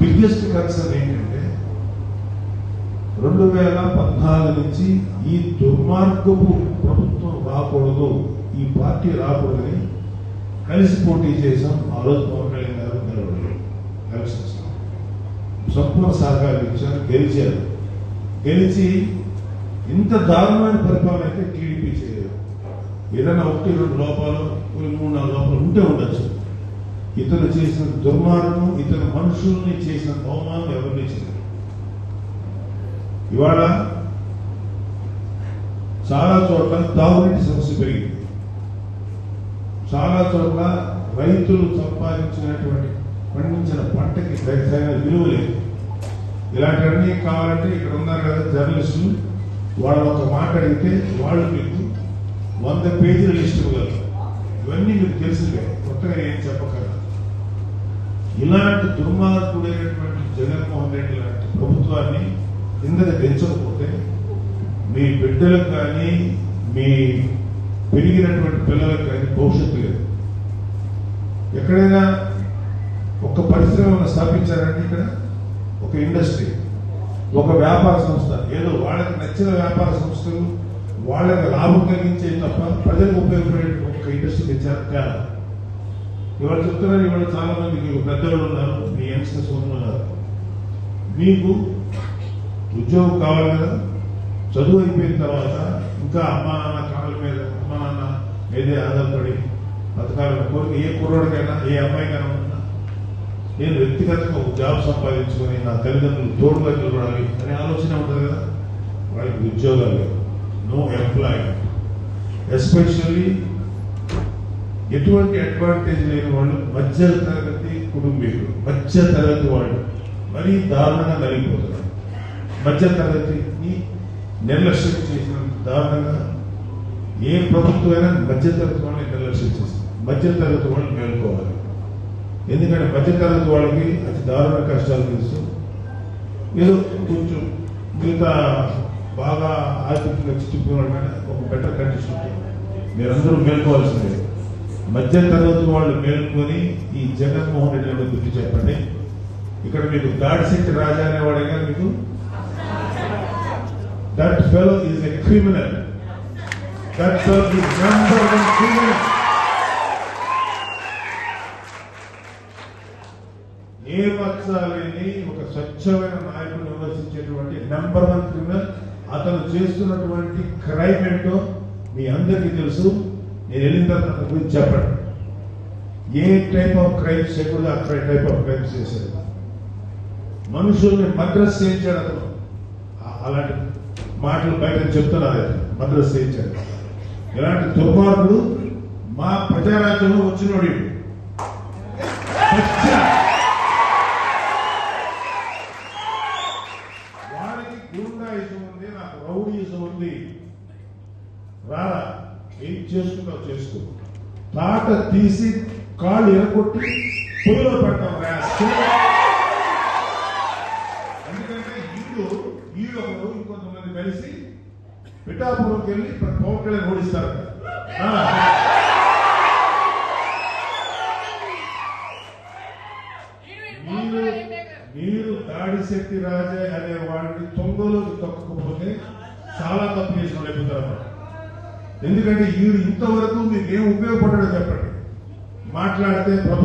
Biggest concern ఏంటంటే రెండు వేల పద్నాలుగు నుంచి ఈ దుర్మార్గపు ప్రభుత్వం రాకూడదు ఈ పార్టీ రాకూడదని కలిసి పోటీ చేశాం ఆ రోజు పవన్ కళ్యాణ్ గారు నిలబడి ఎలక్షన్స్ సంపూర్ణ సహకారం ఇచ్చారు గెలిచారు. గెలిచి ఇంత దారుణమైన పరిపాలన అయితే టీడీపీ చేయలేదు. ఏదైనా ఒకటి రెండు లోపాలు కొన్ని మూడు నాలుగు లోపాలు ఉంటే ఉండొచ్చు. ఇతను చేసిన దుర్మార్గం ఇతను మనుషుల్ని చేసిన అవమానం ఎవరిని చేయలేదు ఇవాళ చాలా చోట్ల తాగునీటి సమస్య పెరిగింది. చాలా చోట్ల రైతులు సంపాదించినటువంటి పండించిన పంటకి సరైన విలువ లేదు. ఇలాంటివన్నీ కావాలంటే ఇక్కడ ఉన్నారు కదా జర్నలిస్టులు. వాళ్ళు ఒక మాట అడిగితే వాళ్ళు మీకు వంద పేజీల లిస్టు ఇవ్వగలరు. ఇవన్నీ మీకు తెలిసిందే కొత్తగా ఏం చెప్పగలరు ఇలాంటి దుర్మార్గుడైనటువంటి జగన్మోహన్ రెడ్డి లాంటి ప్రభుత్వాన్ని కిందకి తెచ్చకపోతే మీ బిడ్డలకు కానీ మీ పెరిగినటువంటి పిల్లలకు కానీ భవిష్యత్తు లేదు. ఎక్కడైనా ఒక పరిశ్రమను స్థాపించారంటే ఇక్కడ? ఒక ఇండస్ట్రీ ఒక వ్యాపార సంస్థ. ఏదో వాళ్ళకి నచ్చిన వ్యాపార సంస్థలు వాళ్ళకి లాభం కలిగించే తప్ప ప్రజలకు ఉపయోగపడే ఒక ఇండస్ట్రీ తెచ్చారు తేడా ఇవాళ చెప్తున్నారు ఇవాళ చాలా మంది మీకు పెద్దవాళ్ళు ఉన్నారు మీ యంగ్స్టర్స్ ఉన్నారు. మీకు ఉద్యోగం కావాలి కదా చదువు అయిపోయిన తర్వాత ఇంకా అమ్మా నాన్న కాళ్ళ మీద అమ్మా నాన్న ఏదే ఆధారపడి బతకాలని కోరిక ఏ కుర్రోడికైనా ఏ అమ్మాయికైనా ఉన్నా నేను వ్యక్తిగతంగా ఒక జాబ్ సంపాదించుకొని నా తల్లిదండ్రులు తోడుగా నిలబడాలి అనే ఆలోచన ఉంటుంది కదా? వాళ్ళకి ఉద్యోగాలు లేవు. నో ఎంప్లాయ్మెంట్ ఎస్పెషల్లీ ఎటువంటి అడ్వాంటేజ్ లేని వాళ్ళు మధ్య తరగతి కుటుంబీకులు మధ్య తరగతి వాళ్ళు మరీ దారుణంగా నలిగిపోతున్నారు. మధ్య తరగతిని నిర్లక్ష్యం చేసిన దారుణంగా ఏ ప్రభుత్వమైనా మధ్య తరగతి వాళ్ళని నిర్లక్ష్యం చేస్తుంది. మధ్య తరగతి వాళ్ళు మేల్కోవాలి. ఎందుకంటే మధ్య తరగతి వాళ్ళకి అతి దారుణ కష్టాలు తెలుసు. ఏదో కొంచెం మిగతా బాగా ఆర్థికంగా చిక్కుకున్న వాళ్ళకైనా ఒక బెటర్ కండిషన్ మీరందరూ మేల్కోవాల్సిందే. మధ్య తరగతి వాళ్ళు మేల్కొని ఈ జగన్మోహన్ రెడ్డి గారి గురించి చెప్పండి. ఇక్కడ మీకు గాడ్శెట్టి రాజా అనేవాడేగా మీకు? That fellow is a criminal that fellow is number one criminal ఏ మత్సాలేని ఒక స్వచ్ఛమైన నాయకుడు విమర్శించేటువంటి నెంబర్ వన్ క్రిమినల్ అతను చేస్తున్నటువంటి క్రైమ్ ఏంటో మీ అందరికీ తెలుసు. నేను వెళ్ళిన తర్వాత గురించి చెప్పండి. ఏ టైప్ ఆఫ్ క్రైమ్స్ చేయకూడదు ఆ టైప్ ఆఫ్ క్రైమ్స్ చేశాడు మనుషుల్ని మద్రస్ చేయించాడు అతను. అలాంటి మాటలు బయట చెప్తున్నారు మద్రస్ చేయించాడు. ఇలాంటి దుర్మార్గుడు మా ప్రజారాజ్యంలో వచ్చినోడు వీడు. సత్య. వాడికి గుండాయిజం ఉంది నాకు రౌడీయిజం ఉంది. రారా? ఏం చేసుకుంటావు? చేసుకో. తాట తీసి కాళ్ళు ఎరగొట్టి పొయ్యిలో పెట్టాం రాస్కెల్. ఎందుకంటే ఈడు ఈడు ఒకడు ఇంకొంతమంది కలిసి పిఠాపురంకి వెళ్ళి పవన్ కళ్యాణ్ ఓడిస్తారు. మీరు మీరు దాడి శక్తి రాజే అనే వాడిని తొంగలోకి తొక్కకపోతే చాలా తప్పు చేసిన వాళ్ళు అయిపోతారు ఎందుకంటే ఈయన ఇంతవరకు మీకు ఏం ఉపయోగపడ్డాడో చెప్పండి. మాట్లాడితే